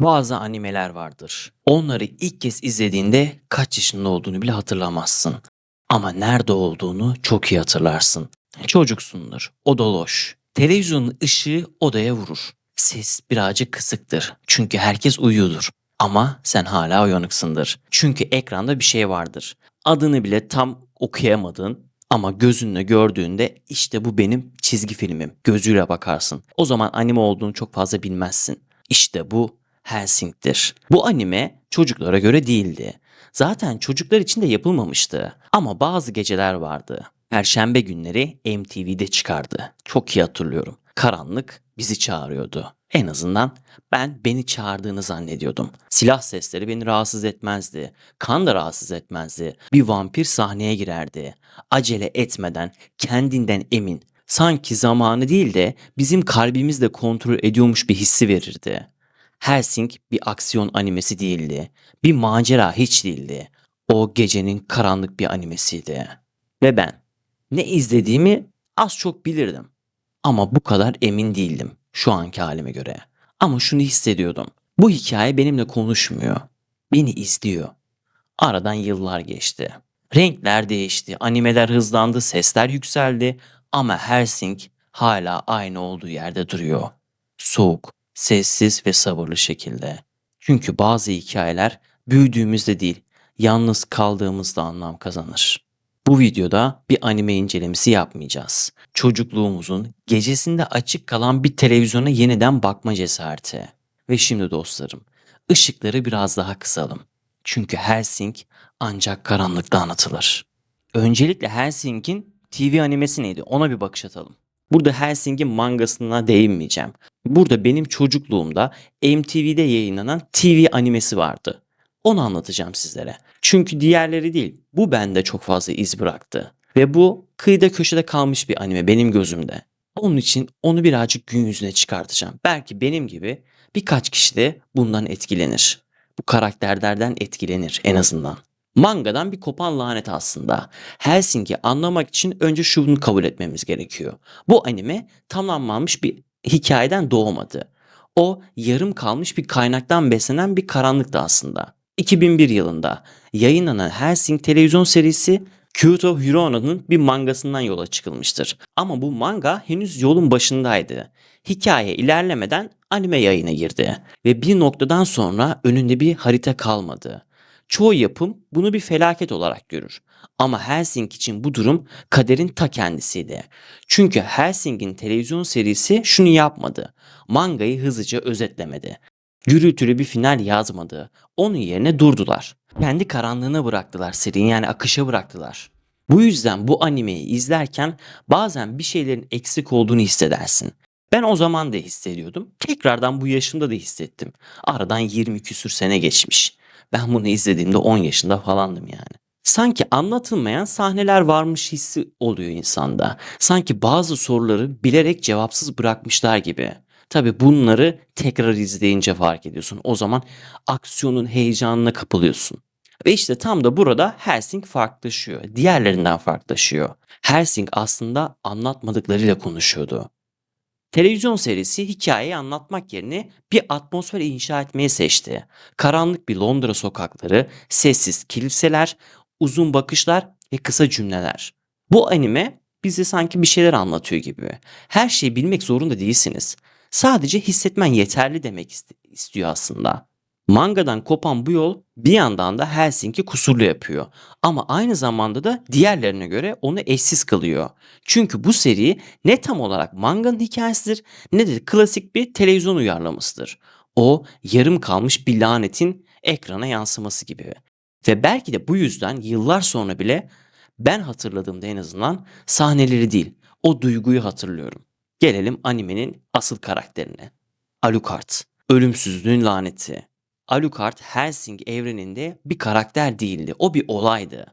Bazı animeler vardır. Onları ilk kez izlediğinde kaç yaşında olduğunu bile hatırlamazsın. Ama nerede olduğunu çok iyi hatırlarsın. Çocuksundur, oda loş. Televizyonun ışığı odaya vurur. Ses birazcık kısıktır. Çünkü herkes uyuyordur. Ama sen hala uyanıksındır. Çünkü ekranda bir şey vardır. Adını bile tam okuyamadığın ama gözünle gördüğünde işte bu benim çizgi filmim gözüyle bakarsın. O zaman anime olduğunu çok fazla bilmezsin. İşte bu Helsing'tir. Bu anime çocuklara göre değildi. Zaten çocuklar için de yapılmamıştı. Ama bazı geceler vardı. Perşembe günleri MTV'de çıkardı. Çok iyi hatırlıyorum. Karanlık bizi çağırıyordu. En azından ben beni çağırdığını zannediyordum. Silah sesleri beni rahatsız etmezdi. Kan da rahatsız etmezdi. Bir vampir sahneye girerdi. Acele etmeden, kendinden emin, sanki zamanı değil de bizim kalbimizle kontrol ediyormuş bir hissi verirdi. Helsing bir aksiyon animesi değildi. Bir macera hiç değildi. O gecenin karanlık bir animesiydi. Ve ben ne izlediğimi az çok bilirdim. Ama bu kadar emin değildim şu anki halime göre. Ama şunu hissediyordum. Bu hikaye benimle konuşmuyor. Beni izliyor. Aradan yıllar geçti. Renkler değişti, animeler hızlandı, sesler yükseldi ama Helsing hala aynı olduğu yerde duruyor. Soğuk, sessiz ve sabırlı şekilde. Çünkü bazı hikayeler büyüdüğümüzde değil, yalnız kaldığımızda anlam kazanır. Bu videoda bir anime incelemesi yapmayacağız. Çocukluğumuzun gecesinde açık kalan bir televizyona yeniden bakma cesareti. Ve şimdi dostlarım, ışıkları biraz daha kısalım. Çünkü Helsing ancak karanlıkta anlatılır. Öncelikle Helsing'in TV animesi neydi ona bir bakış atalım. Burada Helsing'in mangasına değinmeyeceğim. Burada benim çocukluğumda MTV'de yayınlanan TV animesi vardı. Onu anlatacağım sizlere. Çünkü diğerleri değil. Bu bende çok fazla iz bıraktı. Ve bu kıyıda köşede kalmış bir anime benim gözümde. Onun için onu birazcık gün yüzüne çıkartacağım. Belki benim gibi birkaç kişi de bundan etkilenir. Bu karakterlerden etkilenir en azından. Mangadan bir kopan lanet aslında. Helsing'i anlamak için önce şunu kabul etmemiz gerekiyor. Bu anime tamamlanmış bir hikayeden doğmadı. O yarım kalmış bir kaynaktan beslenen bir karanlıktı aslında. 2001 yılında yayınlanan Helsing televizyon serisi Kyoto Hirona'nın bir mangasından yola çıkılmıştır. Ama bu manga henüz yolun başındaydı. Hikaye ilerlemeden anime yayına girdi ve bir noktadan sonra önünde bir harita kalmadı. Çoğu yapım bunu bir felaket olarak görür. Ama Helsing için bu durum kaderin ta kendisiydi. Çünkü Helsing'in televizyon serisi şunu yapmadı. Mangayı hızlıca özetlemedi. Gürültülü bir final yazmadı. Onun yerine durdular. Kendi karanlığına bıraktılar seriyi yani akışa bıraktılar. Bu yüzden bu animeyi izlerken bazen bir şeylerin eksik olduğunu hissedersin. Ben o zaman da hissediyordum. Tekrardan bu yaşımda da hissettim. Aradan 20 küsür sene geçmiş. Ben bunu izlediğimde 10 yaşında falandım yani. Sanki anlatılmayan sahneler varmış hissi oluyor insanda. Sanki bazı soruları bilerek cevapsız bırakmışlar gibi. Tabi bunları tekrar izleyince fark ediyorsun. O zaman aksiyonun heyecanına kapılıyorsun. Ve işte tam da burada Helsing farklılaşıyor. Diğerlerinden farklılaşıyor. Helsing aslında anlatmadıklarıyla konuşuyordu. Televizyon serisi hikayeyi anlatmak yerine bir atmosfer inşa etmeyi seçti. Karanlık bir Londra sokakları, sessiz kiliseler, uzun bakışlar ve kısa cümleler. Bu anime bize sanki bir şeyler anlatıyor gibi. Her şeyi bilmek zorunda değilsiniz. Sadece hissetmen yeterli demek istiyor aslında. Mangadan kopan bu yol bir yandan da Helsing'i kusurlu yapıyor. Ama aynı zamanda da diğerlerine göre onu eşsiz kılıyor. Çünkü bu seri ne tam olarak manganın hikayesidir ne de klasik bir televizyon uyarlamasıdır. O yarım kalmış bir lanetin ekrana yansıması gibi. Ve belki de bu yüzden yıllar sonra bile ben hatırladığımda en azından sahneleri değil o duyguyu hatırlıyorum. Gelelim animenin asıl karakterine. Alucard. Ölümsüzlüğün laneti. Alucard Helsing evreninde bir karakter değildi. O bir olaydı.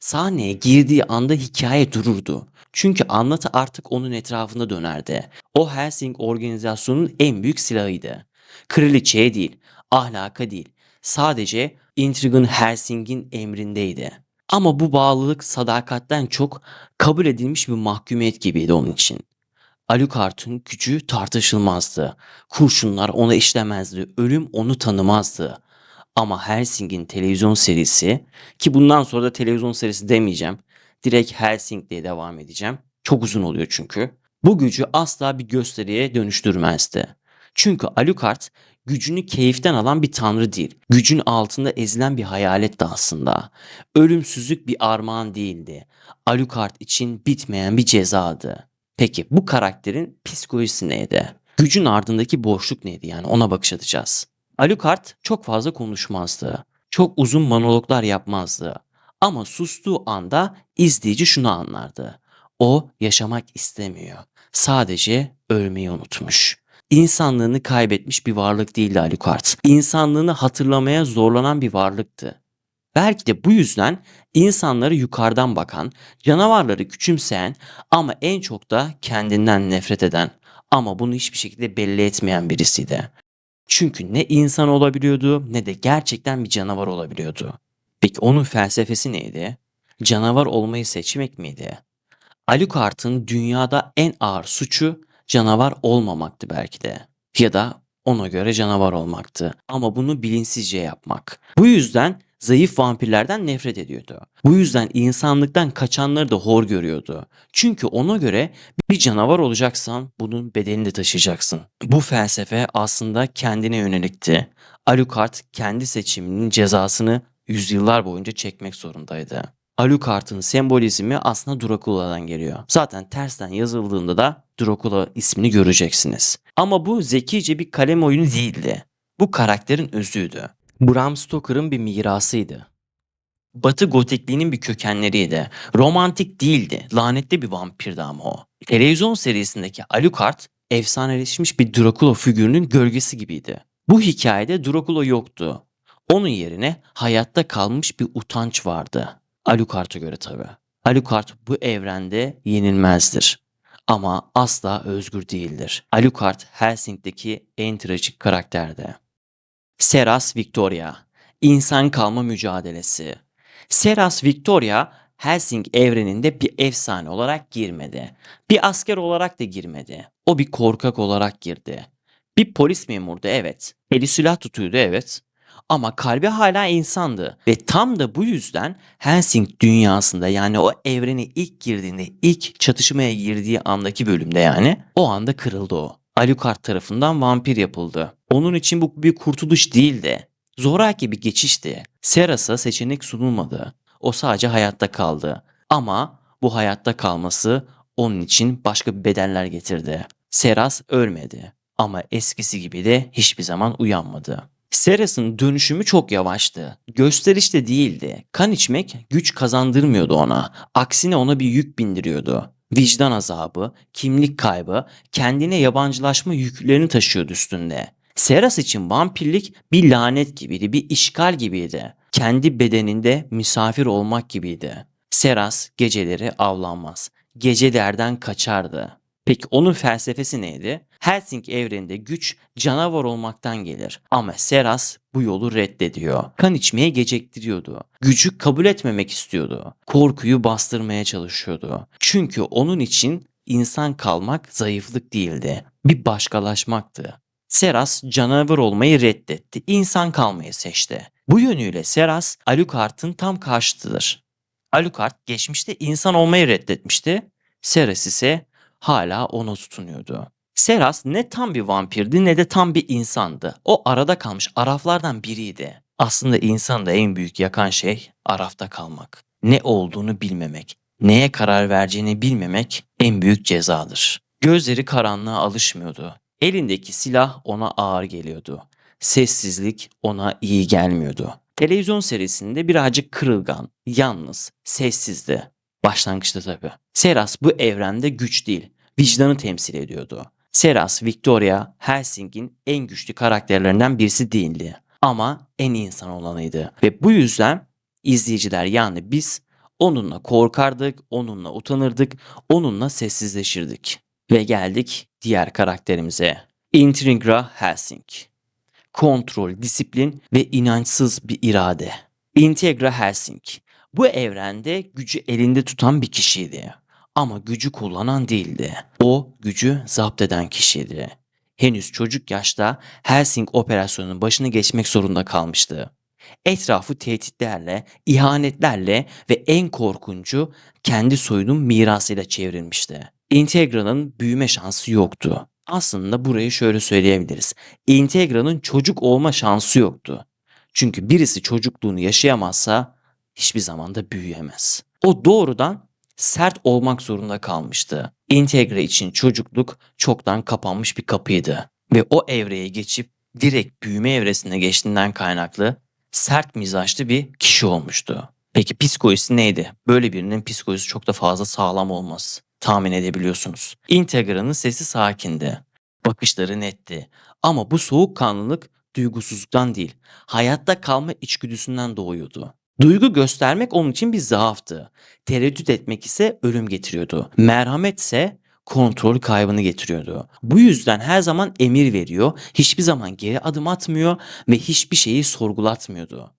Sahneye girdiği anda hikaye dururdu. Çünkü anlatı artık onun etrafında dönerdi. O Helsing organizasyonunun en büyük silahıydı. Kraliçeye değil, ahlaka değil. Sadece Intrigue'ın Helsing'in emrindeydi. Ama bu bağlılık sadakatten çok kabul edilmiş bir mahkumiyet gibiydi onun için. Alucard'ın gücü tartışılmazdı. Kurşunlar ona işlemezdi, ölüm onu tanımazdı. Ama Helsing'in televizyon serisi ki bundan sonra da televizyon serisi demeyeceğim. Direkt Helsing diye devam edeceğim. Çok uzun oluyor çünkü. Bu gücü asla bir gösteriye dönüştürmezdi. Çünkü Alucard gücünü keyiften alan bir tanrı değil. Gücün altında ezilen bir hayaletti aslında. Ölümsüzlük bir armağan değildi. Alucard için bitmeyen bir cezadı. Peki bu karakterin psikolojisi neydi? Gücün ardındaki boşluk neydi yani ona bakış atacağız. Alucard çok fazla konuşmazdı. Çok uzun monologlar yapmazdı. Ama sustuğu anda izleyici şunu anlardı. O yaşamak istemiyor. Sadece ölmeyi unutmuş. İnsanlığını kaybetmiş bir varlık değildi Alucard. İnsanlığını hatırlamaya zorlanan bir varlıktı. Belki de bu yüzden insanları yukarıdan bakan, canavarları küçümseyen ama en çok da kendinden nefret eden ama bunu hiçbir şekilde belli etmeyen birisiydi. Çünkü ne insan olabiliyordu ne de gerçekten bir canavar olabiliyordu. Peki onun felsefesi neydi? Canavar olmayı seçmek miydi? Alucard'ın dünyada en ağır suçu canavar olmamaktı belki de. Ya da ona göre canavar olmaktı. Ama bunu bilinçsizce yapmak. Bu yüzden zayıf vampirlerden nefret ediyordu. Bu yüzden insanlıktan kaçanları da hor görüyordu. Çünkü ona göre bir canavar olacaksan bunun bedelini de taşıyacaksın. Bu felsefe aslında kendine yönelikti. Alucard kendi seçiminin cezasını yüzyıllar boyunca çekmek zorundaydı. Alucard'ın sembolizmi aslında Dracula'dan geliyor. Zaten tersten yazıldığında da Dracula ismini göreceksiniz. Ama bu zekice bir kalem oyunu değildi. Bu karakterin özüydü. Bram Stoker'ın bir mirasıydı. Batı gotikliğinin bir kökenleriydi. Romantik değildi. Lanetli bir vampirdi ama o. Televizyon serisindeki Alucard efsaneleşmiş bir Dracula figürünün gölgesi gibiydi. Bu hikayede Dracula yoktu. Onun yerine hayatta kalmış bir utanç vardı. Alucard'a göre tabi. Alucard bu evrende yenilmezdir. Ama asla özgür değildir. Alucard Helsing'deki en trajik karakterdi. Seras Victoria İnsan kalma mücadelesi. Seras Victoria Helsing evreninde bir efsane olarak girmedi. Bir asker olarak da girmedi. O bir korkak olarak girdi. Bir polis memurdu evet. Eli silah tutuyordu evet. Ama kalbi hala insandı ve tam da bu yüzden Helsing dünyasında yani o evrene ilk girdiğinde ilk çatışmaya girdiği andaki bölümde yani o anda kırıldı o. Alucard tarafından vampir yapıldı. Onun için bu bir kurtuluş değildi. Zoraki bir geçişti. Seras'a seçenek sunulmadı. O sadece hayatta kaldı. Ama bu hayatta kalması onun için başka bedeller getirdi. Seras ölmedi ama eskisi gibi de hiçbir zaman uyanmadı. Seras'ın dönüşümü çok yavaştı. Gösterişte değildi. Kan içmek güç kazandırmıyordu ona. Aksine ona bir yük bindiriyordu. Vicdan azabı, kimlik kaybı, kendine yabancılaşma yüklerini taşıyordu üstünde. Seras için vampirlik bir lanet gibiydi, bir işgal gibiydi. Kendi bedeninde misafir olmak gibiydi. Seras geceleri avlanmaz. Gecelerden kaçardı. Peki onun felsefesi neydi? Helsing evreninde güç canavar olmaktan gelir ama Seras bu yolu reddediyor. Kan içmeye gecektiriyordu. Gücü kabul etmemek istiyordu. Korkuyu bastırmaya çalışıyordu. Çünkü onun için insan kalmak zayıflık değildi. Bir başkalaşmaktı. Seras canavar olmayı reddetti. İnsan kalmayı seçti. Bu yönüyle Seras Alucard'ın tam karşıtıdır. Alucard geçmişte insan olmayı reddetmişti. Seras ise hala ona tutunuyordu. Seras ne tam bir vampirdi ne de tam bir insandı. O arada kalmış araflardan biriydi. Aslında insan da en büyük yakan şey arafta kalmak. Ne olduğunu bilmemek, neye karar vereceğini bilmemek en büyük cezadır. Gözleri karanlığa alışmıyordu. Elindeki silah ona ağır geliyordu. Sessizlik ona iyi gelmiyordu. Televizyon serisinde birazcık kırılgan, yalnız, sessizdi. Başlangıçta tabii. Seras bu evrende güç değil, vicdanı temsil ediyordu. Seras Victoria Helsing'in en güçlü karakterlerinden birisi değildi. Ama en insan olanıydı. Ve bu yüzden izleyiciler yani biz onunla korkardık, onunla utanırdık, onunla sessizleşirdik. Ve geldik diğer karakterimize. Intrigra Helsing. Kontrol, disiplin ve inançsız bir irade. Integra Helsing. Bu evrende gücü elinde tutan bir kişiydi. Ama gücü kullanan değildi. O gücü zapt eden kişiydi. Henüz çocuk yaşta Helsing operasyonunun başını geçmek zorunda kalmıştı. Etrafı tehditlerle, ihanetlerle ve en korkuncu kendi soyunun mirasıyla çevrilmişti. Integra'nın büyüme şansı yoktu. Aslında burayı şöyle söyleyebiliriz. Integra'nın çocuk olma şansı yoktu. Çünkü birisi çocukluğunu yaşayamazsa hiçbir zaman da büyüyemez. O doğrudan sert olmak zorunda kalmıştı. Integra için çocukluk çoktan kapanmış bir kapıydı ve o evreye geçip direkt büyüme evresine geçtiğinden kaynaklı sert mizaçlı bir kişi olmuştu. Peki psikolojisi neydi? Böyle birinin psikolojisi çok da fazla sağlam olmaz. Tahmin edebiliyorsunuz. Integra'nın sesi sakindi. Bakışları netti. Ama bu soğukkanlılık duygusuzluktan değil, hayatta kalma içgüdüsünden doğuyordu. Duygu göstermek onun için bir zaaftı. Tereddüt etmek ise ölüm getiriyordu. Merhamet ise kontrol kaybını getiriyordu. Bu yüzden her zaman emir veriyor, hiçbir zaman geri adım atmıyor ve hiçbir şeyi sorgulatmıyordu.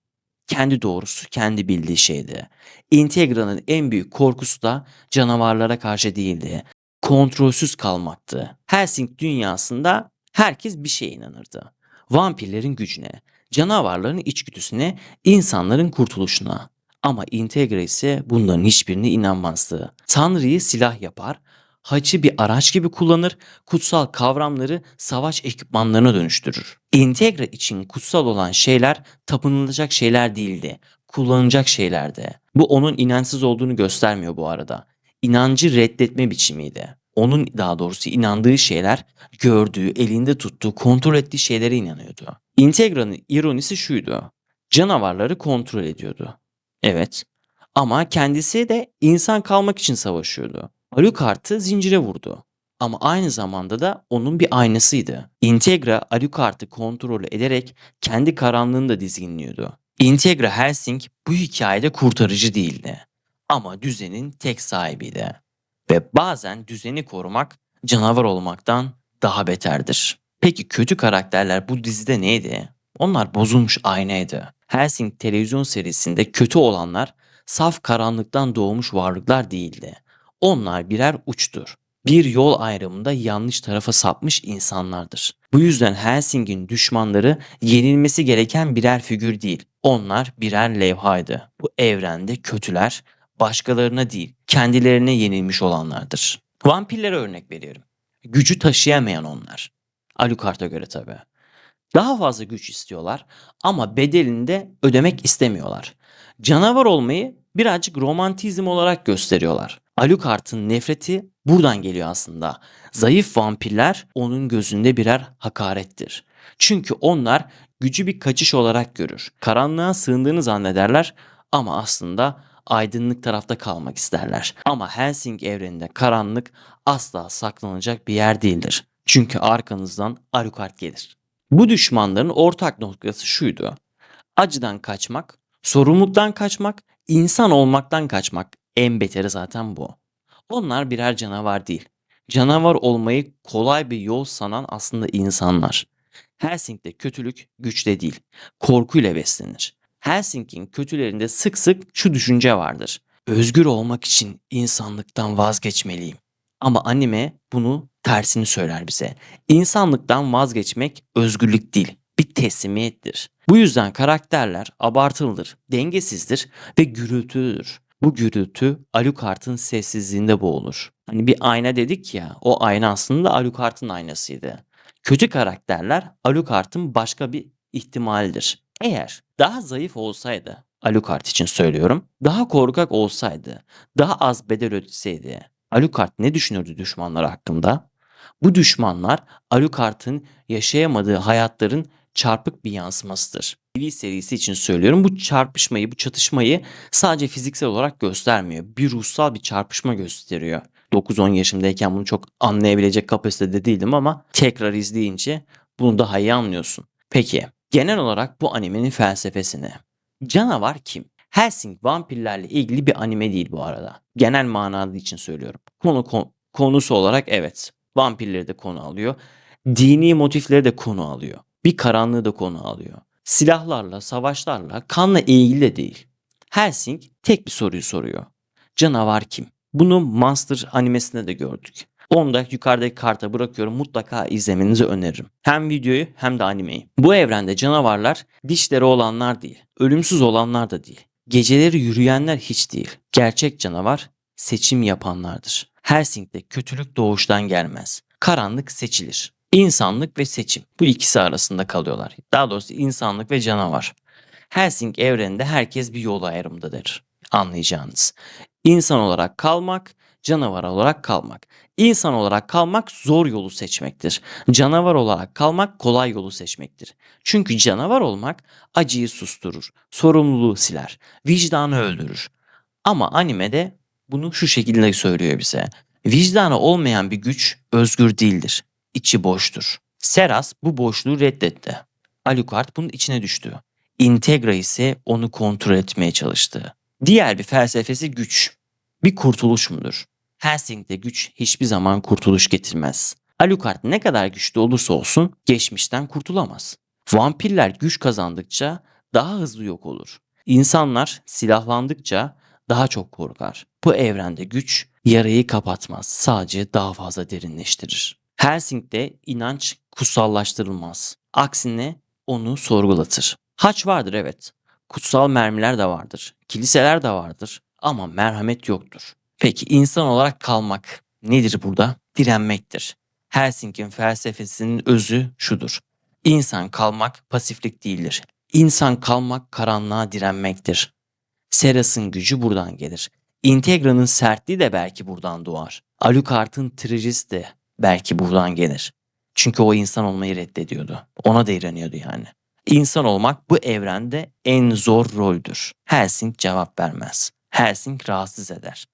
Kendi doğrusu kendi bildiği şeydi. Integra'nın en büyük korkusu da canavarlara karşı değildi. Kontrolsüz kalmaktı. Helsing dünyasında herkes bir şeye inanırdı. Vampirlerin gücüne, canavarların içgüdüsüne, insanların kurtuluşuna. Ama Integra ise bunların hiçbirine inanmazdı. Tanrı'yı silah yapar, haçı bir araç gibi kullanır, kutsal kavramları savaş ekipmanlarına dönüştürür. Integra için kutsal olan şeyler tapınılacak şeyler değildi, kullanılacak şeylerdi. Bu onun inançsız olduğunu göstermiyor bu arada. İnancı reddetme biçimiydi. Onun daha doğrusu inandığı şeyler, gördüğü, elinde tuttuğu, kontrol ettiği şeylere inanıyordu. Integra'nın ironisi şuydu. Canavarları kontrol ediyordu. Evet. Ama kendisi de insan kalmak için savaşıyordu. Alucard'ı zincire vurdu. Ama aynı zamanda da onun bir aynasıydı. Integra Alucard'ı kontrol ederek kendi karanlığını da dizginliyordu. Integra Helsing bu hikayede kurtarıcı değildi. Ama düzenin tek sahibiydi. Ve bazen düzeni korumak canavar olmaktan daha beterdir. Peki kötü karakterler bu dizide neydi? Onlar bozulmuş aynaydı. Helsing televizyon serisinde kötü olanlar saf karanlıktan doğmuş varlıklar değildi. Onlar birer uçtur. Bir yol ayrımında yanlış tarafa sapmış insanlardır. Bu yüzden Helsing'in düşmanları yenilmesi gereken birer figür değil. Onlar birer levhaydı. Bu evrende kötüler başkalarına değil, kendilerine yenilmiş olanlardır. Vampirlere örnek veriyorum. Gücü taşıyamayan onlar. Alucard'a göre tabii. Daha fazla güç istiyorlar ama bedelini de ödemek istemiyorlar. Canavar olmayı birazcık romantizm olarak gösteriyorlar. Alucard'ın nefreti buradan geliyor aslında. Zayıf vampirler onun gözünde birer hakarettir. Çünkü onlar gücü bir kaçış olarak görür. Karanlığa sığındığını zannederler ama aslında aydınlık tarafta kalmak isterler. Ama Helsing evreninde karanlık asla saklanacak bir yer değildir. Çünkü arkanızdan Alucard gelir. Bu düşmanların ortak noktası şuydu. Acıdan kaçmak, sorumluluktan kaçmak, insan olmaktan kaçmak. En beteri zaten bu. Onlar birer canavar değil. Canavar olmayı kolay bir yol sanan aslında insanlar. Helsing'de kötülük güçte değil, korkuyla beslenir. Helsing'in kötülerinde sık sık şu düşünce vardır. Özgür olmak için insanlıktan vazgeçmeliyim. Ama anime bunu tersini söyler bize. İnsanlıktan vazgeçmek özgürlük değil, bir teslimiyettir. Bu yüzden karakterler abartılıdır, dengesizdir ve gürültülüdür. Bu gürültü Alucard'ın sessizliğinde boğulur. Hani bir ayna dedik ya, o ayna aslında Alucard'ın aynasıydı. Kötü karakterler Alucard'ın başka bir ihtimalidir. Eğer daha zayıf olsaydı, Alucard için söylüyorum, daha korkak olsaydı, daha az bedel ödeseydi, Alucard ne düşünürdü düşmanları hakkında? Bu düşmanlar Alucard'ın yaşayamadığı hayatların çarpık bir yansımasıdır. TV serisi için söylüyorum. Bu çarpışmayı, bu çatışmayı sadece fiziksel olarak göstermiyor. Bir ruhsal bir çarpışma gösteriyor. 9-10 yaşımdayken bunu çok anlayabilecek kapasitede değildim ama tekrar izleyince bunu daha iyi anlıyorsun. Peki genel olarak bu animenin felsefesini. Canavar kim? Helsing vampirlerle ilgili bir anime değil bu arada. Genel manada için söylüyorum. Konu kon- konusu olarak evet. Vampirleri de konu alıyor. Dini motifleri de konu alıyor. Bir karanlığı da konu alıyor. Silahlarla, savaşlarla, kanla ilgili de değil. Helsing tek bir soruyu soruyor. Canavar kim? Bunu Monster animesinde de gördük. Onu da yukarıdaki karta bırakıyorum. Mutlaka izlemenizi öneririm. Hem videoyu hem de animeyi. Bu evrende canavarlar dişleri olanlar değil. Ölümsüz olanlar da değil. Geceleri yürüyenler hiç değil. Gerçek canavar seçim yapanlardır. Helsing'de kötülük doğuştan gelmez. Karanlık seçilir. İnsanlık ve seçim. Bu ikisi arasında kalıyorlar. Daha doğrusu insanlık ve canavar. Helsing evreninde herkes bir yol ayrımındadır. Anlayacağınız. İnsan olarak kalmak, canavar olarak kalmak. İnsan olarak kalmak zor yolu seçmektir. Canavar olarak kalmak kolay yolu seçmektir. Çünkü canavar olmak acıyı susturur, sorumluluğu siler, vicdanı öldürür. Ama animede bunu şu şekilde söylüyor bize. Vicdanı olmayan bir güç özgür değildir. İçi boştur. Seras bu boşluğu reddetti. Alucard bunun içine düştü. Integra ise onu kontrol etmeye çalıştı. Diğer bir felsefesi güç. Bir kurtuluş mudur? Helsing'de güç hiçbir zaman kurtuluş getirmez. Alucard ne kadar güçlü olursa olsun geçmişten kurtulamaz. Vampirler güç kazandıkça daha hızlı yok olur. İnsanlar silahlandıkça daha çok korkar. Bu evrende güç yarayı kapatmaz, sadece daha fazla derinleştirir. Helsing'de inanç kutsallaştırılmaz. Aksine onu sorgulatır. Haç vardır evet. Kutsal mermiler de vardır. Kiliseler de vardır. Ama merhamet yoktur. Peki insan olarak kalmak nedir burada? Direnmektir. Helsing'in felsefesinin özü şudur. İnsan kalmak pasiflik değildir. İnsan kalmak karanlığa direnmektir. Seras'ın gücü buradan gelir. Integra'nın sertliği de belki buradan doğar. Alucard'ın trajisi de belki buradan gelir. Çünkü o insan olmayı reddediyordu. Ona da ireniyordu yani. İnsan olmak bu evrende en zor roldür. Helsing cevap vermez. Helsing rahatsız eder.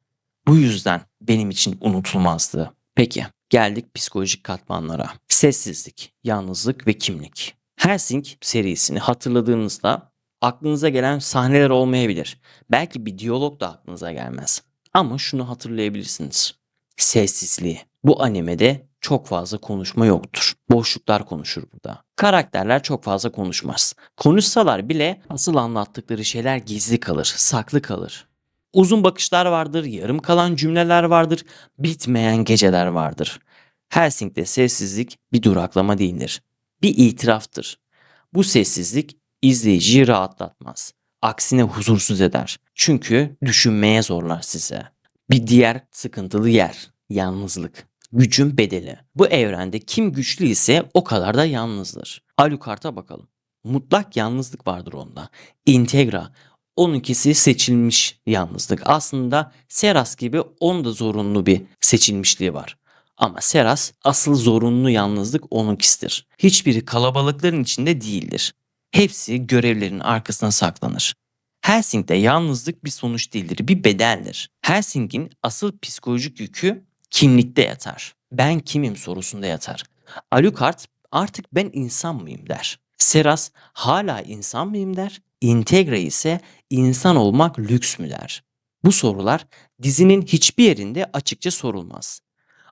Bu yüzden benim için unutulmazdı. Peki geldik psikolojik katmanlara. Sessizlik, yalnızlık ve kimlik. Helsing serisini hatırladığınızda aklınıza gelen sahneler olmayabilir. Belki bir diyalog da aklınıza gelmez. Ama şunu hatırlayabilirsiniz. Sessizliği. Bu animede çok fazla konuşma yoktur. Boşluklar konuşur burada. Karakterler çok fazla konuşmaz. Konuşsalar bile asıl anlattıkları şeyler gizli kalır, saklı kalır. Uzun bakışlar vardır, yarım kalan cümleler vardır, bitmeyen geceler vardır. Helsing'de sessizlik bir duraklama değildir. Bir itiraftır. Bu sessizlik izleyiciyi rahatlatmaz. Aksine huzursuz eder. Çünkü düşünmeye zorlar size. Bir diğer sıkıntılı yer yalnızlık. Gücün bedeli. Bu evrende kim güçlü ise o kadar da yalnızdır. Alucard'a bakalım. Mutlak yalnızlık vardır onda. Integra. Onunkisi seçilmiş yalnızlık. Aslında Seras gibi onun da zorunlu bir seçilmişliği var. Ama Seras asıl zorunlu yalnızlık onunkisidir. Hiçbiri kalabalıkların içinde değildir. Hepsi görevlerin arkasına saklanır. Helsing'de yalnızlık bir sonuç değildir, bir bedeldir. Helsing'in asıl psikolojik yükü kimlikte yatar. Ben kimim sorusunda yatar. Alucard artık ben insan mıyım der. Seras hala insan mıyım der. Integra ise insan olmak lüks mü der. Bu sorular dizinin hiçbir yerinde açıkça sorulmaz.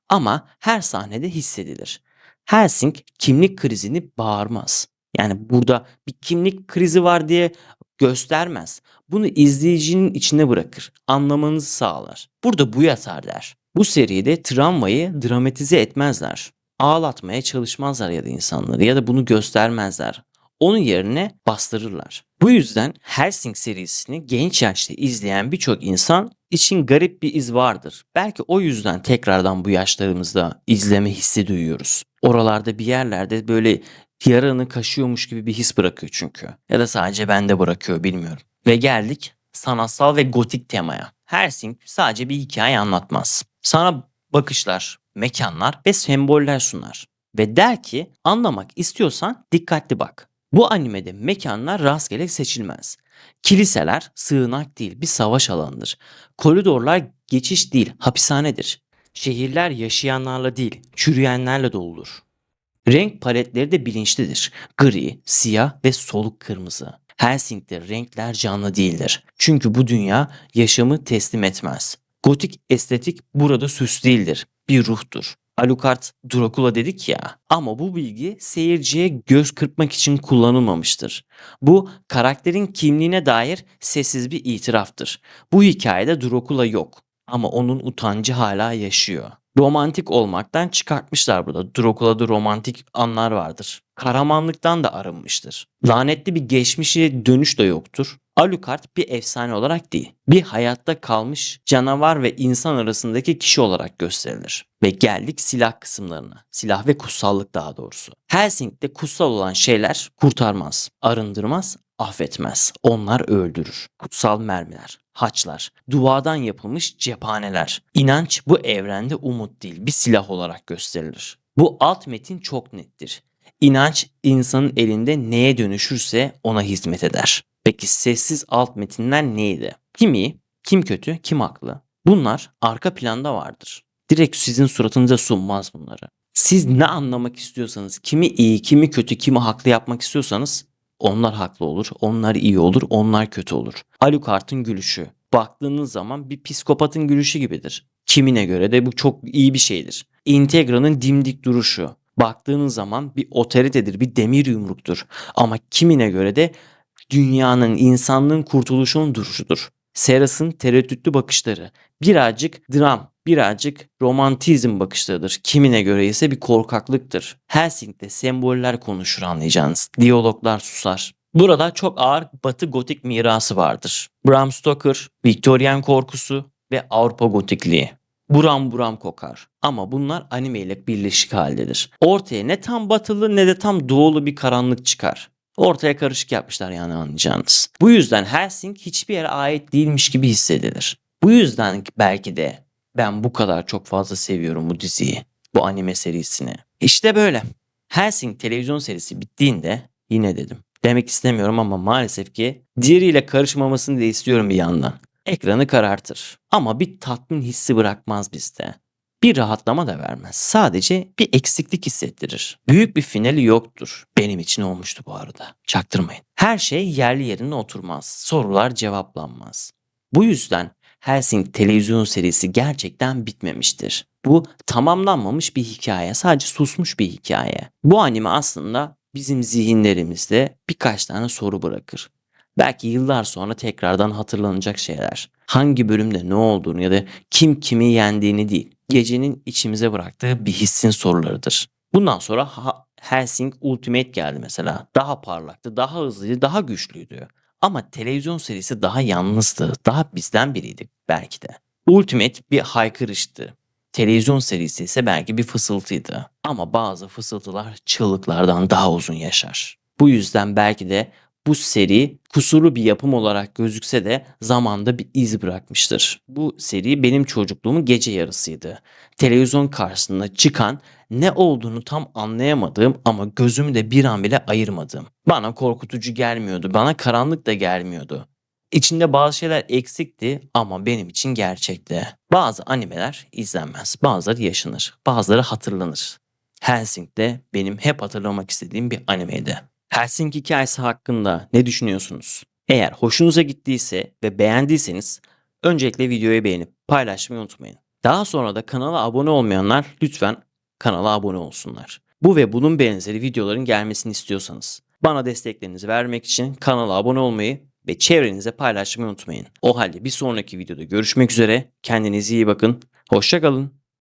Ama her sahnede hissedilir. Helsing kimlik krizini bağırmaz. Yani burada bir kimlik krizi var diye göstermez. Bunu izleyicinin içine bırakır. Anlamanızı sağlar. Burada bu yatar der. Bu seride travmayı dramatize etmezler. Ağlatmaya çalışmazlar ya da insanları ya da bunu göstermezler. Onun yerine bastırırlar. Bu yüzden Helsing serisini genç yaşta izleyen birçok insan için garip bir iz vardır. Belki o yüzden tekrardan bu yaşlarımızda izleme hissi duyuyoruz. Oralarda bir yerlerde böyle yaranı kaşıyormuş gibi bir his bırakıyor çünkü. Ya da sadece bende bırakıyor bilmiyorum. Ve geldik sanatsal ve gotik temaya. Helsing sadece bir hikaye anlatmaz. Sana bakışlar, mekanlar ve semboller sunar. Ve der ki anlamak istiyorsan dikkatli bak. Bu animede mekanlar rastgele seçilmez. Kiliseler sığınak değil bir savaş alanıdır. Koridorlar geçiş değil hapishanedir. Şehirler yaşayanlarla değil çürüyenlerle doludur. Renk paletleri de bilinçlidir. Gri, siyah ve soluk kırmızı. Helsing'de renkler canlı değildir. Çünkü bu dünya yaşamı teslim etmez. Gotik estetik burada süs değildir. Bir ruhtur. Alucard Dracula dedik ya ama bu bilgi seyirciye göz kırpmak için kullanılmamıştır. Bu karakterin kimliğine dair sessiz bir itiraftır. Bu hikayede Dracula yok. Ama onun utancı hala yaşıyor. Romantik olmaktan çıkartmışlar burada. Drakula'da romantik anlar vardır. Kahramanlıktan da arınmıştır. Lanetli bir geçmişe dönüş de yoktur. Alucard bir efsane olarak değil, bir hayatta kalmış canavar ve insan arasındaki kişi olarak gösterilir. Ve geldik silah kısımlarına. Silah ve kutsallık daha doğrusu. Helsing'de kutsal olan şeyler kurtarmaz, arındırmaz, affetmez. Onlar öldürür. Kutsal mermiler, haçlar, duadan yapılmış cephaneler. İnanç bu evrende umut değil, bir silah olarak gösterilir. Bu alt metin çok nettir. İnanç insanın elinde neye dönüşürse ona hizmet eder. Peki sessiz alt metinler neydi? Kim iyi, kim kötü, kim haklı? Bunlar arka planda vardır. Direkt sizin suratınıza sunmaz bunları. Siz ne anlamak istiyorsanız, kimi iyi, kimi kötü, kimi haklı yapmak istiyorsanız onlar haklı olur, onlar iyi olur, onlar kötü olur. Alucard'ın gülüşü. Baktığınız zaman bir psikopatın gülüşü gibidir. Kimine göre de bu çok iyi bir şeydir. Integra'nın dimdik duruşu. Baktığınız zaman bir otoritedir, bir demir yumruktur. Ama kimine göre de dünyanın, insanlığın kurtuluşunun duruşudur. Seras'ın tereddütlü bakışları. Birazcık dram, birazcık romantizm bakışlarıdır. Kimine göre ise bir korkaklıktır. Helsing'de semboller konuşur anlayacağınız. Diyaloglar susar. Burada çok ağır batı gotik mirası vardır. Bram Stoker, Victorian korkusu ve Avrupa gotikliği. Buram buram kokar. Ama bunlar anime ile birleşik haldedir. Ortaya ne tam batılı ne de tam doğulu bir karanlık çıkar. Ortaya karışık yapmışlar yani anlayacağınız. Bu yüzden Helsing hiçbir yere ait değilmiş gibi hissedilir. Bu yüzden belki de ben bu kadar çok fazla seviyorum bu diziyi. Bu anime serisini. İşte böyle. Helsing televizyon serisi bittiğinde yine dedim. Demek istemiyorum ama maalesef ki diğeriyle karışmamasını da istiyorum bir yandan. Ekranı karartır. Ama bir tatmin hissi bırakmaz bizde. Bir rahatlama da vermez. Sadece bir eksiklik hissettirir. Büyük bir finali yoktur. Benim için olmuştu bu arada. Çaktırmayın. Her şey yerli yerine oturmaz. Sorular cevaplanmaz. Bu yüzden Helsing televizyon serisi gerçekten bitmemiştir. Bu tamamlanmamış bir hikaye, sadece susmuş bir hikaye. Bu anime aslında bizim zihinlerimizde birkaç tane soru bırakır. Belki yıllar sonra tekrardan hatırlanacak şeyler. Hangi bölümde ne olduğunu ya da kim kimi yendiğini değil, gecenin içimize bıraktığı bir hissin sorularıdır. Bundan sonra ha- Helsing Ultimate geldi mesela. Daha parlaktı, daha hızlıydı, daha güçlüydü. Ama televizyon serisi daha yalnızdı, daha bizden biriydi belki de. Ultimate bir haykırıştı. Televizyon serisi ise belki bir fısıltıydı. Ama bazı fısıltılar çığlıklardan daha uzun yaşar. Bu yüzden belki de bu seri kusurlu bir yapım olarak gözükse de zamanda bir iz bırakmıştır. Bu seri benim çocukluğumun gece yarısıydı. Televizyon karşısında çıkan ne olduğunu tam anlayamadığım ama gözümü de bir an bile ayırmadığım. Bana korkutucu gelmiyordu, bana karanlık da gelmiyordu. İçinde bazı şeyler eksikti ama benim için gerçekti. Bazı animeler izlenmez, bazıları yaşanır, bazıları hatırlanır. Helsing de benim hep hatırlamak istediğim bir animeydi. Helsing hikayesi hakkında ne düşünüyorsunuz? Eğer hoşunuza gittiyse ve beğendiyseniz öncelikle videoyu beğenip paylaşmayı unutmayın. Daha sonra da kanala abone olmayanlar lütfen kanala abone olsunlar. Bu ve bunun benzeri videoların gelmesini istiyorsanız bana desteklerinizi vermek için kanala abone olmayı ve çevrenize paylaşmayı unutmayın. O halde bir sonraki videoda görüşmek üzere. Kendinize iyi bakın. Hoşçakalın.